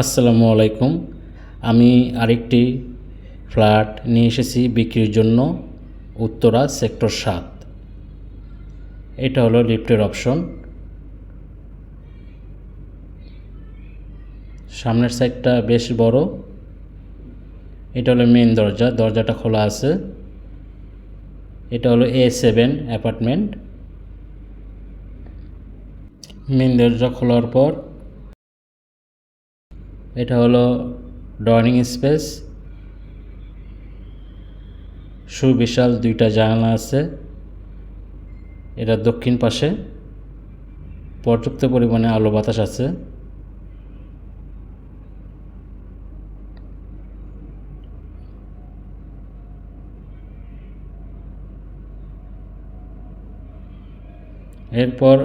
আসসালামু আলাইকুম। আমি আরেকটি ফ্ল্যাট নিয়ে এসেছি বিক্রির জন্য উত্তরা সেক্টর সাত। এটা হলো লিফটের অপশন। সামনের সাইডটা বেশ বড়। এটা হলো মেন দরজা। দরজাটা খোলা আছে। এটা হলো এ সেভেন অ্যাপার্টমেন্ট মেন দরজা খোলার পর এটা হলো ডাইনিং স্পেস সুবিশাল দুইটা জানালা আছে। এটা দক্ষিণ পাশে। পর্যাপ্ত পরিমাণে আলো বাতাস আছে। এরপর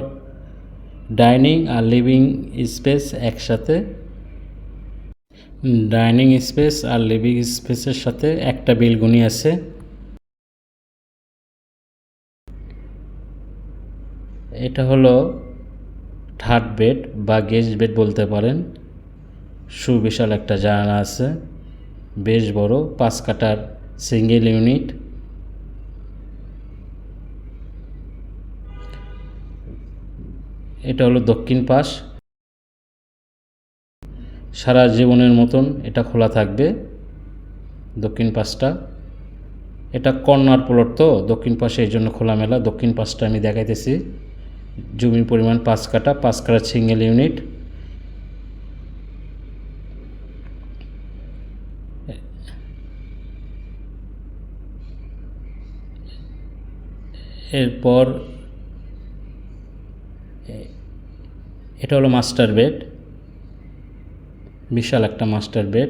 ডাইনিং আর লিভিং স্পেস একসাথে। ডাইনিং স্পেস আর লিভিং স্পেসের সাথে একটা বেলগুনি আছে। এটা হলো থার্ড বেড বা গেস্ট বেড বলতে পারেন। সুবিশাল একটা জানালা আছে। বেশ বড়, পাঁচ কাটার সিঙ্গেল ইউনিট। এটা হলো দক্ষিণ পাশ। সারা জীবনের মতন এটা খোলা থাকবে দক্ষিণ পাশটা। এটা কর্নার প্লট তো, দক্ষিণ পাশে এই জন্য খোলামেলা। দক্ষিণ পাশটা আমি দেখাইতেছি। জমির পরিমাণ পাঁচ কাটা পাঁচ কাটা সিঙ্গেল ইউনিট এরপর এটা হলো মাস্টার বেড বিশাল একটা মাস্টার বেড।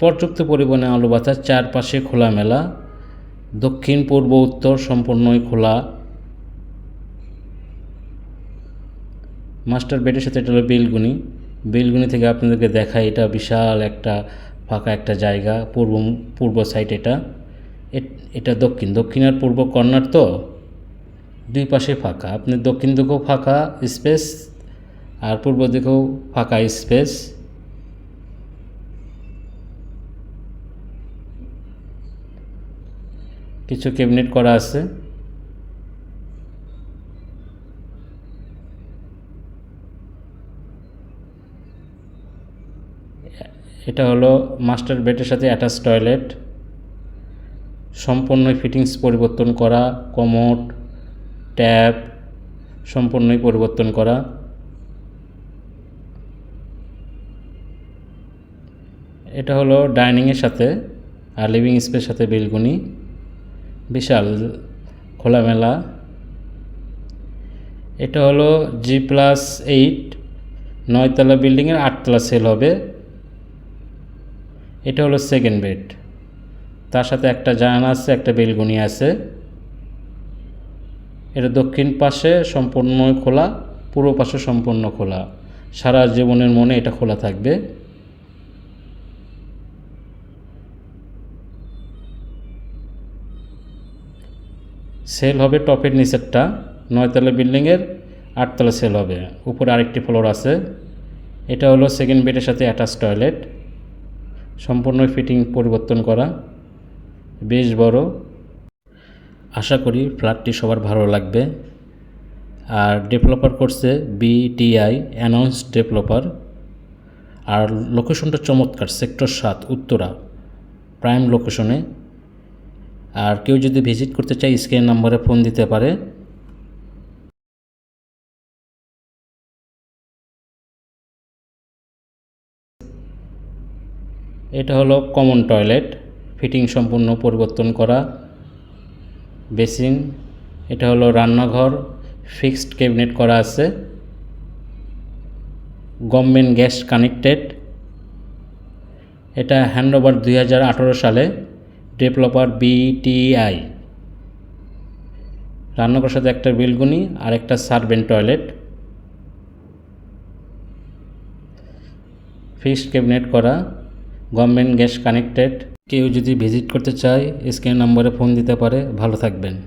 পর্যাপ্ত পরিমাণে আলো বাতাস, চারপাশে খোলামেলা। দক্ষিণ, পূর্ব, উত্তর সম্পূর্ণই খোলা। মাস্টার বেডের সাথে এটা হলো বেলগুনি। বেলগুনি থেকে আপনাদেরকে দেখায় এটা বিশাল একটা ফাঁকা একটা জায়গা, পূর্ব পূর্ব সাইড এটা। এটা দক্ষিণ। দক্ষিণ আর পূর্ব কর্নার তো দুই পাশে ফাঁকা। আপনি দক্ষিণ দিকেও ফাঁকা স্পেস আর পূর্ব দিকেও ফাঁকা স্পেস। কিছু ক্যাবিনেট করা আছে। এটা হলো মাস্টার বেডের সাথে অ্যাটাচ টয়লেট। সম্পূর্ণ ফিটিংস পরিবর্তন করা, কমোড ট্যাপ সম্পূর্ণই পরিবর্তন করা। এটা হলো ডাইনিংয়ের সাথে আর লিভিং স্পেসের সাথে বেলগুনি বিশাল, খোলামেলা। এটা হলো জি প্লাস এইট নয়তলা বিল্ডিংয়ের আটতলা সেল হবে। এটা হলো সেকেন্ড বেড তার সাথে একটা জানালা আছে, একটা বেলগুনি আছে। এটা দক্ষিণ পাশে সম্পূর্ণ খোলা, পূর্ব পাশে সম্পূর্ণ খোলা। সারা জীবনের মনে এটা খোলা থাকবে। সেল হবে টপের নিচেরটা, নয়তলা বিল্ডিংয়ের আটতলা সেল হবে। উপরে আরেকটি ফ্লোর আছে। এটা হলো সেকেন্ড বেডের সাথে অ্যাটাচ টয়লেট সম্পূর্ণ ফিটিং পরিবর্তন করা। বেশ বড়। আশা করি ফ্ল্যাটটি সবার ভালো লাগবে। আর ডেভেলপার করছে বিটিআই অ্যানাউন্স ডেভেলপার আর লোকেশনটা চমৎকার সেক্টর সাত, উত্তরা। প্রাইম লোকেশনে আর কেউ যদি ভিজিট করতে চায় স্ক্রিন নাম্বারে ফোন দিতে পারে। এটা হলো কমন টয়লেট ফিটিং সম্পূর্ণ পরিবর্তন করা বেসিন এটা হলো রান্নাঘর ফিক্সড ক্যাবিনেট করা আছে গভর্নমেন্ট গ্যাস কানেক্টেড এটা হ্যান্ডওভার দুই হাজার আঠেরো সালে। Developer BTI. রান্নাঘর সাথে একটা বেলগুনি আর একটা সার্ভেন্ট টয়লেট। ফিক্সড ক্যাবিনেট করা, গভর্নমেন্ট গ্যাস কানেক্টেড। কেউ যদি ভিজিট করতে চায় স্ক্রিন নম্বরে ফোন দিতে পারে। ভালো থাকবেন।